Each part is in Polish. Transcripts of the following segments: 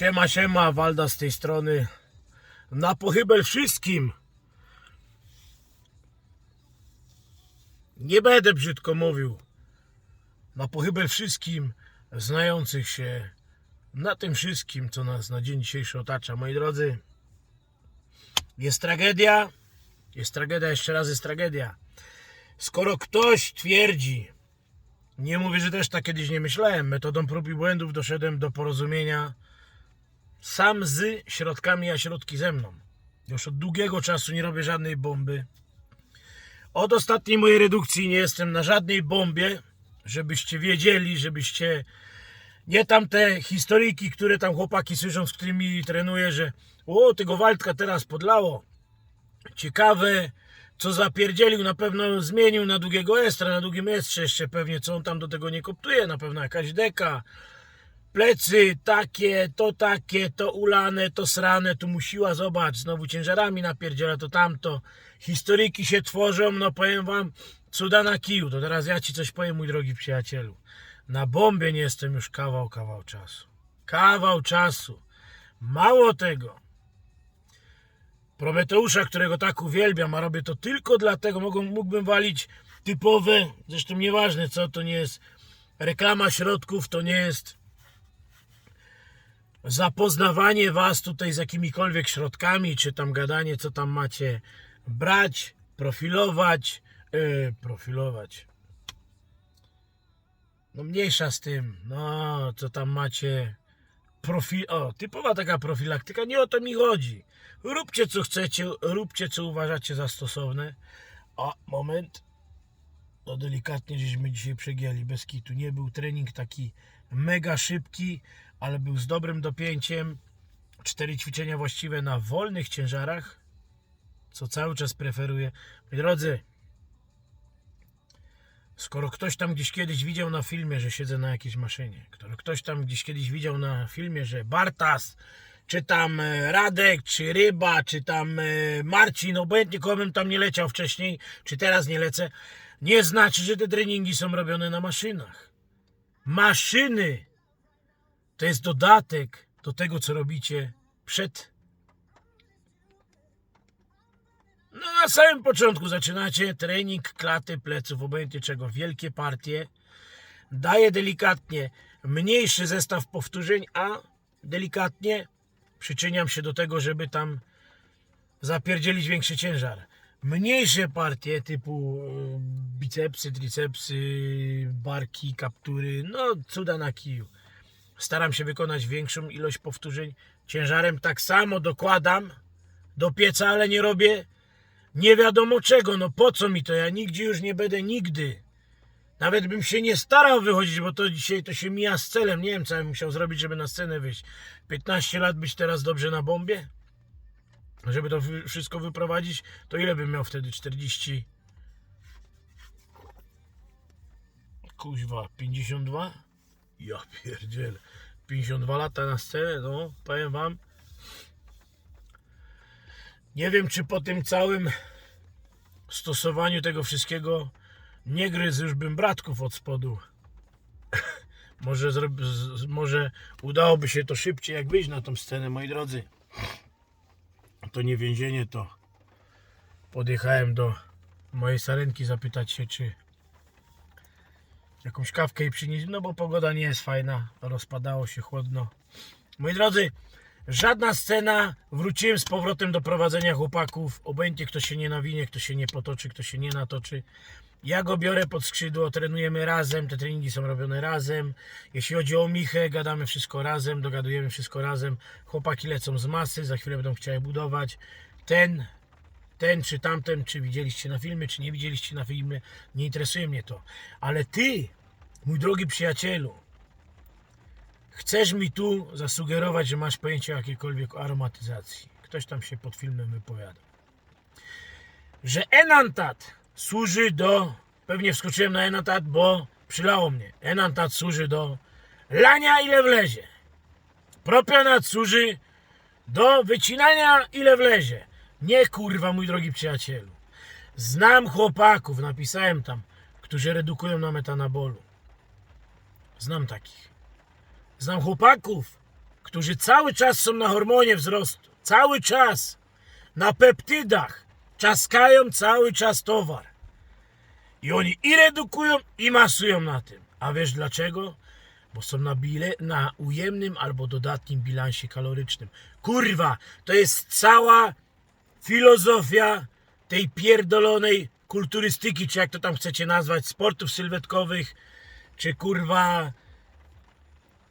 Siema, siema, Walda z tej strony. Na pochybel wszystkim. Nie będę brzydko mówił. Na pochybel wszystkim znających się na tym wszystkim, co nas na dzień dzisiejszy otacza. Moi drodzy, jest tragedia. Jest tragedia, jeszcze raz jest tragedia. Skoro ktoś twierdzi, nie mówię, że też tak kiedyś nie myślałem, metodą prób i błędów doszedłem do porozumienia sam z środkami, a środki ze mną. Już od długiego czasu nie robię żadnej bomby. Od ostatniej mojej redukcji nie jestem na żadnej bombie, żebyście wiedzieli, żebyście nie tam te historyjki, które tam chłopaki słyszą, z którymi trenuję, że o, tego Waldka teraz podlało. Ciekawe, co zapierdzielił, na pewno zmienił na długiego estra, na długim estrze jeszcze pewnie, co on tam do tego nie koptuje, na pewno jakaś deka plecy takie, to takie, to ulane, to srane, tu musiła, zobacz, znowu ciężarami napierdziela, to tamto. Historyki się tworzą, no powiem wam, cuda na kiju. To teraz ja ci coś powiem, mój drogi przyjacielu. Na bombie nie jestem już kawał, kawał czasu. Kawał czasu. Mało tego. Prometeusza, którego tak uwielbiam, a robię to tylko dlatego, mógłbym walić typowe, zresztą nieważne co, to nie jest reklama środków, to nie jest zapoznawanie was tutaj z jakimikolwiek środkami, czy tam gadanie, co tam macie brać, profilować, yy, profilować. No mniejsza z tym, no co tam macie profil, o, typowa taka profilaktyka, nie o to mi chodzi. Róbcie co chcecie, róbcie co uważacie za stosowne. A, moment. To delikatnie żeśmy dzisiaj przegięli, bez kitu. Nie był trening taki mega szybki, ale był z dobrym dopięciem. Cztery ćwiczenia właściwe na wolnych ciężarach, co cały czas preferuję. Moi drodzy, skoro ktoś tam gdzieś kiedyś widział na filmie, że siedzę na jakiejś maszynie, skoro ktoś tam gdzieś kiedyś widział na filmie, że Bartas, czy tam e, Radek, czy Ryba, czy tam e, Marcin, obojętnie komu tam nie leciał wcześniej, czy teraz nie lecę, nie znaczy, że te treningi są robione na maszynach. Maszyny to jest dodatek do tego, co robicie przed. No na samym początku zaczynacie trening klaty pleców, obojętnie czego, wielkie partie. Daję delikatnie mniejszy zestaw powtórzeń, a delikatnie przyczyniam się do tego, żeby tam zapierdzielić większy ciężar. Mniejsze partie typu e, bicepsy, tricepsy, barki, kaptury, no cuda na kiju. Staram się wykonać większą ilość powtórzeń. Ciężarem tak samo dokładam do pieca, ale nie robię nie wiadomo czego. No po co mi to? Ja nigdzie już nie będę nigdy. Nawet bym się nie starał wychodzić, bo to dzisiaj to się mija z celem. Nie wiem, co bym musiał zrobić, żeby na scenę wyjść. 15 lat być teraz dobrze na bombie? Żeby to wszystko wyprowadzić, to ile bym miał wtedy? 40? Kuźwa, 52? Ja pierdzielę. 52 lata na scenę, no, powiem wam. Nie wiem, czy po tym całym stosowaniu tego wszystkiego nie gryzł już bym bratków od spodu. może, może udałoby się to szybciej, jak wyjść na tą scenę, moi drodzy. To nie więzienie, to podjechałem do mojej sarenki zapytać się, czy jakąś kawkę i przynieść, no bo pogoda nie jest fajna, rozpadało się chłodno. Moi drodzy, żadna scena, wróciłem z powrotem do prowadzenia chłopaków, obojętnie kto się nie nawinie, kto się nie potoczy, kto się nie natoczy. Ja go biorę pod skrzydło, trenujemy razem, te treningi są robione razem. Jeśli chodzi o Michę, gadamy wszystko razem, dogadujemy wszystko razem. Chłopaki lecą z masy, za chwilę będą chciały budować. Ten, ten czy tamten, czy widzieliście na filmie, czy nie widzieliście na filmie, nie interesuje mnie to. Ale ty, mój drogi przyjacielu, chcesz mi tu zasugerować, że masz pojęcie o jakiejkolwiek aromatyzacji. Ktoś tam się pod filmem wypowiada. Że enantat służy do. Pewnie wskoczyłem na enantat, bo przylało mnie. Enantat służy do lania ile wlezie. Propionat służy do wycinania ile wlezie. Nie kurwa, mój drogi przyjacielu. Znam chłopaków, napisałem tam, którzy redukują na metanabolu. Znam takich. Znam chłopaków, którzy cały czas są na hormonie wzrostu, cały czas na peptydach, czaskają cały czas towar. I oni i redukują, i masują na tym. A wiesz dlaczego? Bo są na, bile, na ujemnym albo dodatnim bilansie kalorycznym. Kurwa, to jest cała filozofia tej pierdolonej kulturystyki, czy jak to tam chcecie nazwać, sportów sylwetkowych, czy kurwa.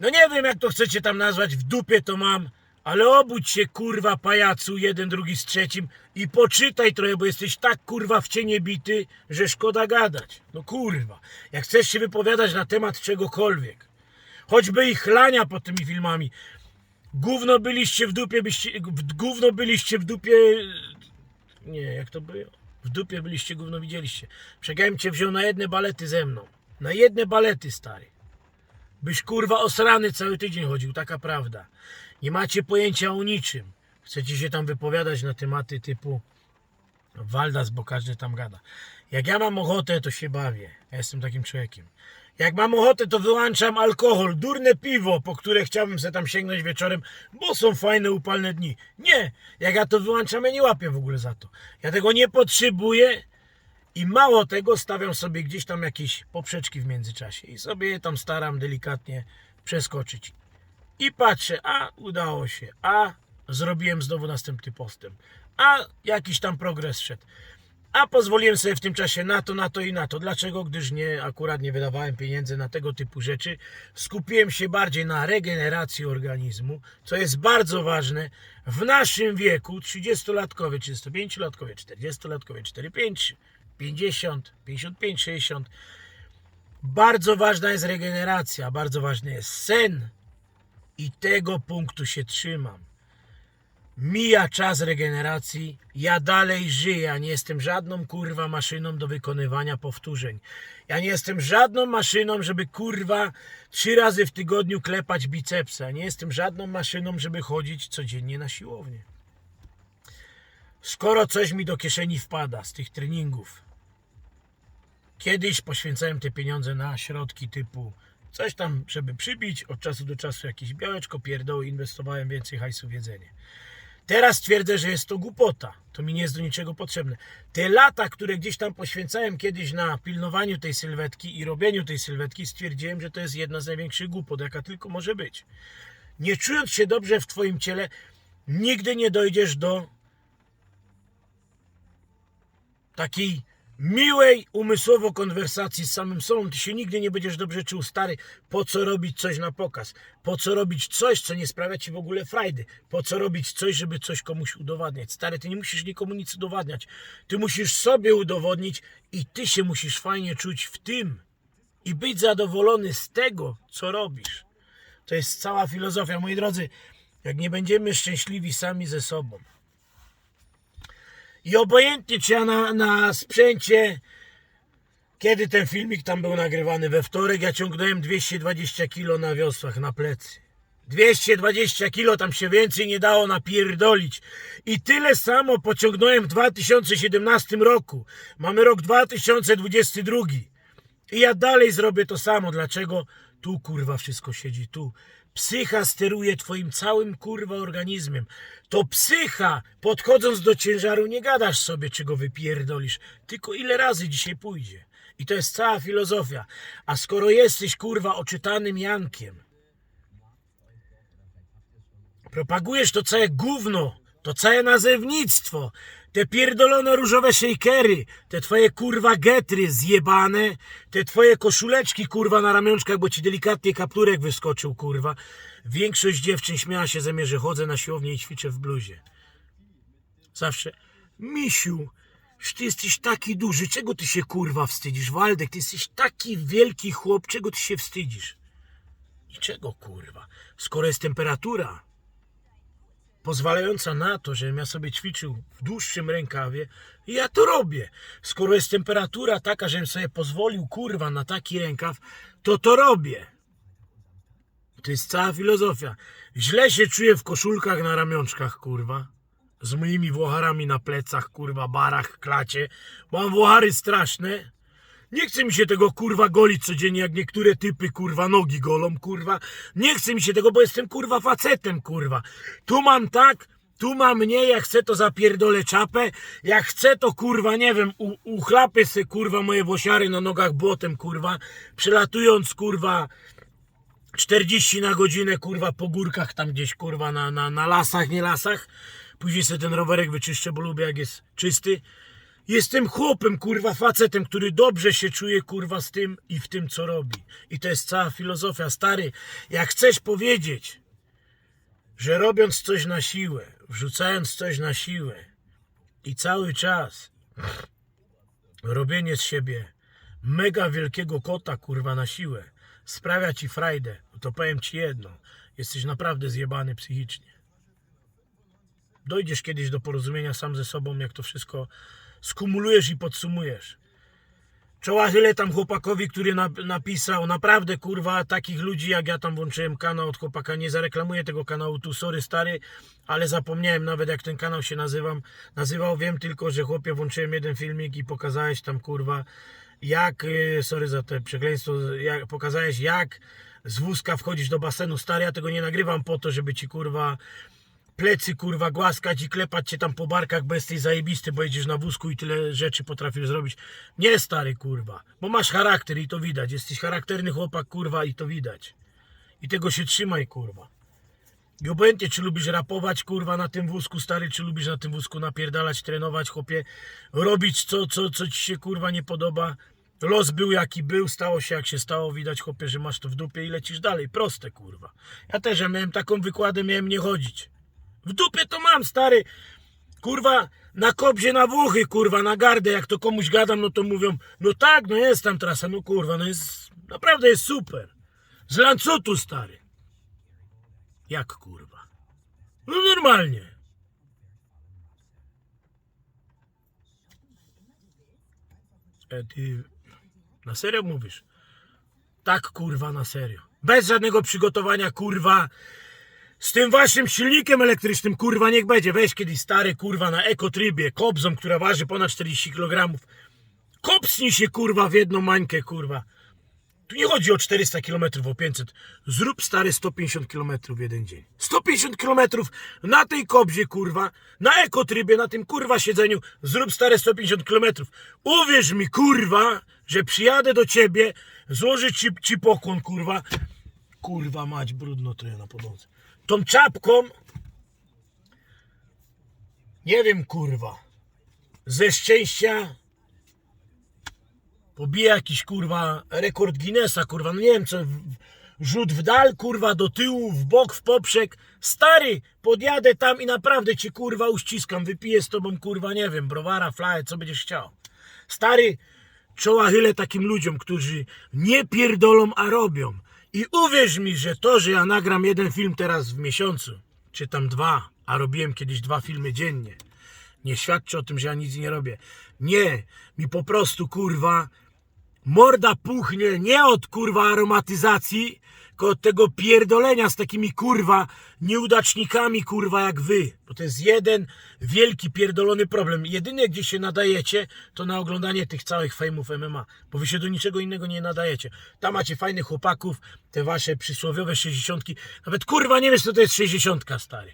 No nie wiem jak to chcecie tam nazwać, w dupie to mam, ale obudź się kurwa pajacu, jeden, drugi z trzecim i poczytaj trochę, bo jesteś tak kurwa w cienie bity, że szkoda gadać. No kurwa, jak chcesz się wypowiadać na temat czegokolwiek, choćby i chlania pod tymi filmami, gówno byliście w dupie, byście, gówno byliście w dupie, nie, jak to było? W dupie byliście, gówno widzieliście. Przegałem cię wziął na jedne balety ze mną. Na jedne balety, stary. Byś kurwa osrany cały tydzień chodził, taka prawda. Nie macie pojęcia o niczym. Chcecie się tam wypowiadać na tematy typu Waldas, bo każdy tam gada. Jak ja mam ochotę, to się bawię. Ja jestem takim człowiekiem. Jak mam ochotę, to wyłączam alkohol, durne piwo, po które chciałbym sobie tam sięgnąć wieczorem, bo są fajne, upalne dni. Nie, jak ja to wyłączam, ja nie łapię w ogóle za to. Ja tego nie potrzebuję i mało tego, stawiam sobie gdzieś tam jakieś poprzeczki w międzyczasie i sobie je tam staram delikatnie przeskoczyć. I patrzę, a udało się, a zrobiłem znowu następny postęp, a jakiś tam progres szedł. A pozwoliłem sobie w tym czasie na to, na to i na to. Dlaczego? Gdyż nie, akurat nie wydawałem pieniędzy na tego typu rzeczy. Skupiłem się bardziej na regeneracji organizmu, co jest bardzo ważne w naszym wieku, 30-latkowie, 35-latkowie, 40-latkowie, 45, 50, 55, 60. Bardzo ważna jest regeneracja, bardzo ważny jest sen i tego punktu się trzymam. Mija czas regeneracji, ja dalej żyję, ja nie jestem żadną kurwa maszyną do wykonywania powtórzeń. Ja nie jestem żadną maszyną, żeby kurwa trzy razy w tygodniu klepać bicepsa. Nie jestem żadną maszyną, żeby chodzić codziennie na siłownię. Skoro coś mi do kieszeni wpada z tych treningów, kiedyś poświęcałem te pieniądze na środki typu coś tam, żeby przybić, od czasu do czasu jakieś białeczko, pierdoły, inwestowałem więcej hajsu w jedzenie. Teraz twierdzę, że jest to głupota. To mi nie jest do niczego potrzebne. Te lata, które gdzieś tam poświęcałem kiedyś na pilnowaniu tej sylwetki i robieniu tej sylwetki, stwierdziłem, że to jest jedna z największych głupot, jaka tylko może być. Nie czując się dobrze w Twoim ciele, nigdy nie dojdziesz do takiej miłej umysłowo konwersacji z samym sobą. Ty się nigdy nie będziesz dobrze czuł, stary. Po co robić coś na pokaz? Po co robić coś, co nie sprawia ci w ogóle frajdy? Po co robić coś, żeby coś komuś udowadniać? Stary, ty nie musisz nikomu nic udowadniać. Ty musisz sobie udowodnić i ty się musisz fajnie czuć w tym i być zadowolony z tego, co robisz. To jest cała filozofia. Moi drodzy, jak nie będziemy szczęśliwi sami ze sobą, i obojętnie czy ja na, na sprzęcie, kiedy ten filmik tam był nagrywany we wtorek, ja ciągnąłem 220 kg na wiosłach na plecy. 220 kg tam się więcej nie dało napierdolić. I tyle samo pociągnąłem w 2017 roku. Mamy rok 2022. I ja dalej zrobię to samo. Dlaczego? Tu kurwa wszystko siedzi, tu. Psycha steruje twoim całym kurwa organizmem. To psycha, podchodząc do ciężaru, nie gadasz sobie, czy go wypierdolisz, tylko ile razy dzisiaj pójdzie. I to jest cała filozofia. A skoro jesteś kurwa oczytanym Jankiem, propagujesz to całe gówno, to całe nazewnictwo, te pierdolone różowe shakery, te twoje kurwa getry zjebane, te twoje koszuleczki kurwa na ramionczkach, bo ci delikatnie kapturek wyskoczył kurwa. Większość dziewczyn śmiała się ze mnie, że chodzę na siłownię i ćwiczę w bluzie. Zawsze, misiu, ty jesteś taki duży, czego ty się kurwa wstydzisz? Waldek, ty jesteś taki wielki chłop, czego ty się wstydzisz? Niczego kurwa, skoro jest temperatura, pozwalająca na to, żebym ja sobie ćwiczył w dłuższym rękawie, ja to robię. Skoro jest temperatura taka, żebym sobie pozwolił, kurwa, na taki rękaw, to to robię. To jest cała filozofia. Źle się czuję w koszulkach na ramionczkach, kurwa. Z moimi włocharami na plecach, kurwa, barach, klacie. Mam włochary straszne. Nie chce mi się tego kurwa golić codziennie, jak niektóre typy kurwa nogi golą, kurwa. Nie chce mi się tego, bo jestem kurwa facetem, kurwa. Tu mam tak, tu mam nie, jak chcę to zapierdolę czapę, jak chcę to kurwa, nie wiem, u, uchlapię kurwa moje włosiary na nogach błotem, kurwa. Przelatując kurwa 40 na godzinę, kurwa, po górkach tam gdzieś, kurwa, na, na, na lasach, nie lasach. Później sobie ten rowerek wyczyszczę, bo lubię jak jest czysty. Jestem chłopem, kurwa, facetem, który dobrze się czuje, kurwa, z tym i w tym, co robi. I to jest cała filozofia. Stary, jak chcesz powiedzieć, że robiąc coś na siłę, wrzucając coś na siłę i cały czas robienie z siebie mega wielkiego kota, kurwa, na siłę sprawia ci frajdę, to powiem ci jedno. Jesteś naprawdę zjebany psychicznie. Dojdziesz kiedyś do porozumienia sam ze sobą, jak to wszystko skumulujesz i podsumujesz. Czoła chylę tam chłopakowi, który na, napisał, naprawdę kurwa, takich ludzi jak ja tam włączyłem kanał od chłopaka, nie zareklamuję tego kanału tu, sorry stary, ale zapomniałem nawet jak ten kanał się nazywam, nazywał, wiem tylko, że chłopie włączyłem jeden filmik i pokazałeś tam kurwa, jak, y, sorry za te przekleństwo, jak, pokazałeś jak z wózka wchodzisz do basenu, stary, ja tego nie nagrywam po to, żeby ci kurwa plecy kurwa głaskać i klepać cię tam po barkach, bo jesteś zajebisty, bo jedziesz na wózku i tyle rzeczy potrafisz zrobić. Nie stary kurwa, bo masz charakter i to widać. Jesteś charakterny chłopak kurwa i to widać. I tego się trzymaj kurwa. I obojętnie czy lubisz rapować kurwa na tym wózku stary, czy lubisz na tym wózku napierdalać, trenować chłopie, robić co, co, co ci się kurwa nie podoba. Los był jaki był, stało się jak się stało, widać chłopie, że masz to w dupie i lecisz dalej. Proste kurwa. Ja też ja miałem taką wykładę, miałem nie chodzić. W dupie to mam, stary. Kurwa, na kobzie na Włochy, kurwa, na gardę, jak to komuś gadam, no to mówią, no tak, no jest tam trasa, no kurwa, no jest, naprawdę jest super. Z Lancutu, stary. Jak kurwa? No normalnie. E, ty na serio mówisz? Tak, kurwa, na serio. Bez żadnego przygotowania, kurwa. Z tym waszym silnikiem elektrycznym, kurwa, niech będzie. Weź kiedyś stary, kurwa, na ekotrybie, kobzą, która waży ponad 40 kg. Kopsnij się, kurwa, w jedną mańkę, kurwa. Tu nie chodzi o 400 km, o 500. Zrób stary 150 km w jeden dzień. 150 km na tej kobzie, kurwa, na ekotrybie, na tym kurwa siedzeniu. Zrób stare 150 km. Uwierz mi, kurwa, że przyjadę do ciebie, złożę ci, ci pokłon, kurwa. Kurwa mać, brudno trochę na podłodze. Tą czapką, nie wiem, kurwa, ze szczęścia pobije jakiś kurwa rekord Guinnessa, kurwa, no nie wiem co, rzut w dal, kurwa, do tyłu, w bok, w poprzek. Stary, podjadę tam i naprawdę cię kurwa uściskam, wypiję z tobą kurwa, nie wiem, browara, flaję, co będziesz chciał. Stary, czoła chylę takim ludziom, którzy nie pierdolą, a robią. I uwierz mi, że to, że ja nagram jeden film teraz w miesiącu, czy tam dwa, a robiłem kiedyś dwa filmy dziennie, nie świadczy o tym, że ja nic nie robię. Nie, mi po prostu kurwa morda puchnie nie od kurwa aromatyzacji, od tego pierdolenia z takimi kurwa nieudacznikami kurwa jak wy. Bo to jest jeden wielki pierdolony problem. Jedyne gdzie się nadajecie to na oglądanie tych całych fejmów MMA, bo wy się do niczego innego nie nadajecie. Tam macie fajnych chłopaków, te wasze przysłowiowe 60. Nawet kurwa nie wiesz co to jest 60 stary.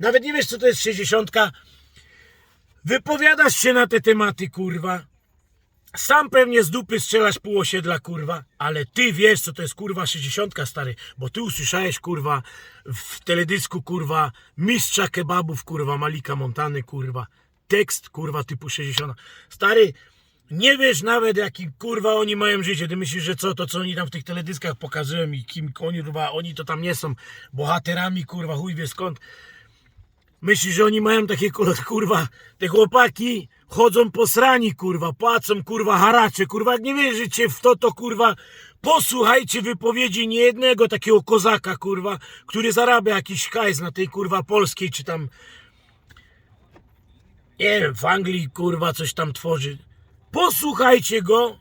Nawet nie wiesz co to jest 60. Wypowiadasz się na te tematy, kurwa. Sam pewnie z dupy strzelasz pół osiedla, kurwa, ale ty wiesz, co to jest, kurwa, 60, stary, bo ty usłyszałeś, kurwa, w teledysku, kurwa, mistrza kebabów, kurwa, Malika Montany, kurwa, tekst, kurwa, typu 60. Stary, nie wiesz nawet, jaki, kurwa, oni mają życie. Ty myślisz, że co, to co oni tam w tych teledyskach pokazują i kim oni, kurwa, oni to tam nie są bohaterami, kurwa, chuj wie skąd. Myślisz, że oni mają takie kur- kurwa, te chłopaki chodzą po srani, kurwa, płacą, kurwa, haracze, kurwa, nie wierzycie w to, to, kurwa, posłuchajcie wypowiedzi niejednego takiego kozaka, kurwa, który zarabia jakiś hajs na tej, kurwa, polskiej, czy tam, nie wiem, w Anglii, kurwa, coś tam tworzy. Posłuchajcie go,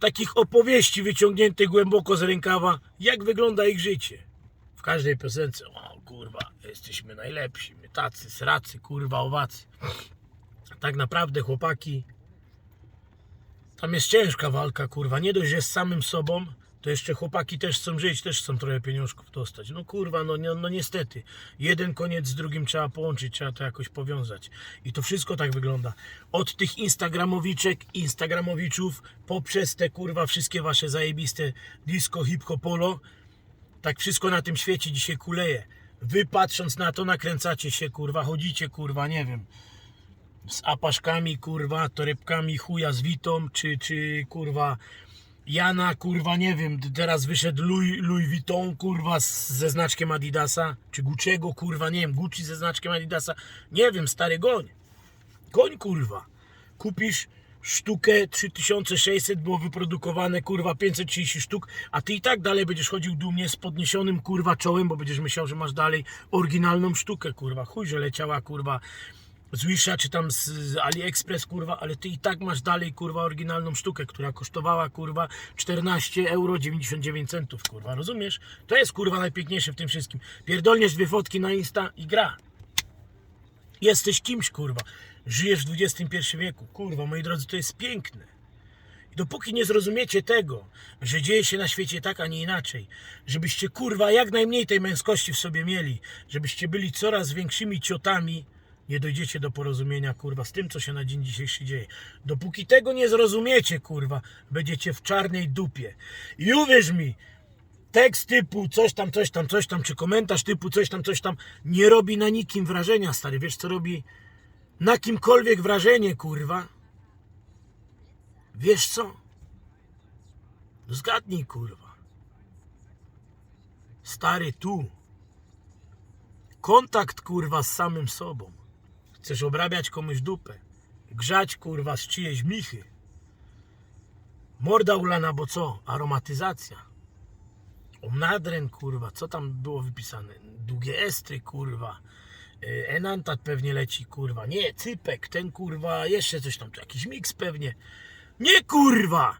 takich opowieści wyciągniętych głęboko z rękawa, jak wygląda ich życie. W każdej piosence, kurwa, jesteśmy najlepsi, my tacy, sracy, kurwa, owacy. Tak naprawdę chłopaki Tam jest ciężka walka, kurwa. Nie dość, że z samym sobą, to jeszcze chłopaki też chcą żyć, też chcą trochę pieniążków dostać. No kurwa, no, no, no niestety. Jeden koniec z drugim trzeba połączyć, trzeba to jakoś powiązać. I to wszystko tak wygląda. Od tych instagramowiczek, instagramowiczów, poprzez te kurwa wszystkie wasze zajebiste disco, hip-hop, polo, tak wszystko na tym świecie dzisiaj kuleje. Wy patrząc na to nakręcacie się, kurwa, chodzicie, kurwa, nie wiem, z apaszkami, kurwa, torebkami chuja z witą, czy, czy kurwa Jana, kurwa, nie wiem, teraz wyszedł Louis, Louis Vuitton, kurwa, z, ze znaczkiem Adidasa, czy Gucci'ego, kurwa, nie wiem, Gucci ze znaczkiem Adidasa, nie wiem, stary goń, goń, kurwa, kupisz sztukę 3600, było wyprodukowane, kurwa, 530 sztuk, a ty i tak dalej będziesz chodził dumnie z podniesionym, kurwa, czołem, bo będziesz myślał, że masz dalej oryginalną sztukę, kurwa, chuj, że leciała, kurwa, z Wisha czy tam z, AliExpress, kurwa, ale ty i tak masz dalej, kurwa, oryginalną sztukę, która kosztowała, kurwa, 14 euro 99 centów, kurwa, rozumiesz? To jest, kurwa, najpiękniejsze w tym wszystkim. Pierdolniesz dwie fotki na Insta i gra. Jesteś kimś, kurwa. Żyjesz w XXI wieku, kurwa, moi drodzy, to jest piękne. I dopóki nie zrozumiecie tego, że dzieje się na świecie tak, a nie inaczej, żebyście kurwa jak najmniej tej męskości w sobie mieli, żebyście byli coraz większymi ciotami, nie dojdziecie do porozumienia kurwa z tym, co się na dzień dzisiejszy dzieje. Dopóki tego nie zrozumiecie, kurwa, będziecie w czarnej dupie. I uwierz mi, tekst typu coś tam, coś tam, coś tam, czy komentarz typu coś tam, coś tam, nie robi na nikim wrażenia, stary. Wiesz, co robi na kimkolwiek wrażenie, kurwa? Wiesz co? Zgadnij, kurwa. Stary, tu. Kontakt, kurwa, z samym sobą. Chcesz obrabiać komuś dupę. Grzać, kurwa, z czyjejś michy. Morda ulana, bo co? Aromatyzacja. Omnadren, kurwa, co tam było wypisane? Długie estry, kurwa. Y, Enantat pewnie leci, kurwa. Nie, cypek, ten kurwa, jeszcze coś tam, jakiś miks pewnie. Nie, kurwa!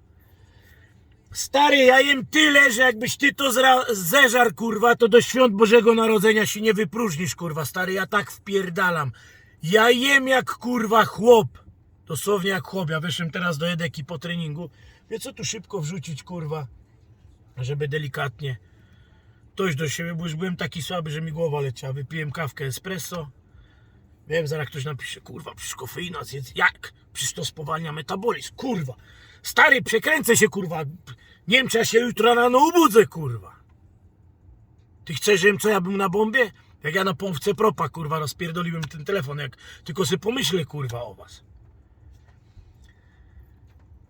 Stary, ja jem tyle, że jakbyś ty to zeżar, kurwa, to do świąt Bożego Narodzenia się nie wypróżnisz, kurwa, stary, ja tak wpierdalam. Ja jem jak, kurwa, chłop. Dosłownie jak chłop. Ja wyszłem teraz do Edeki po treningu. Wie co tu szybko wrzucić, kurwa, żeby delikatnie dojść do siebie, bo już byłem taki słaby, że mi głowa leciała. Wypiłem kawkę espresso. Wiem, zaraz ktoś napisze, kurwa, przecież kofeina zjedz. Jak? Przecież to spowalnia metabolizm, kurwa. Stary, przekręcę się, kurwa. Nie wiem, czy ja się jutro rano ubudzę, kurwa. Ty chcesz, żebym co, ja bym na bombie? Jak ja na pompce propa, kurwa, rozpierdoliłem ten telefon, jak tylko sobie pomyślę, kurwa, o was.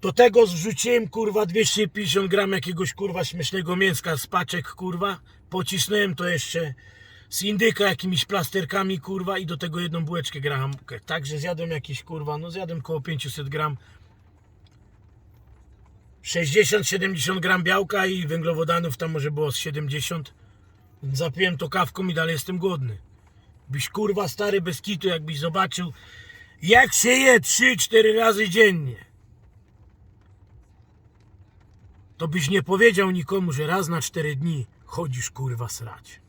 Do tego zrzuciłem, kurwa, 250 gram jakiegoś, kurwa, śmiesznego mięska z paczek, kurwa. Pocisnąłem to jeszcze z indyka jakimiś plasterkami, kurwa, i do tego jedną bułeczkę grahamkę. Także zjadłem jakieś, kurwa, no zjadłem koło 500 gram. 60-70 gram białka i węglowodanów tam może było z 70. Zapiłem to kawką i dalej jestem głodny. Byś kurwa stary bez kitu, jakbyś zobaczył, jak się je 3-4 razy dziennie. To byś nie powiedział nikomu, że raz na 4 dni chodzisz kurwa srać.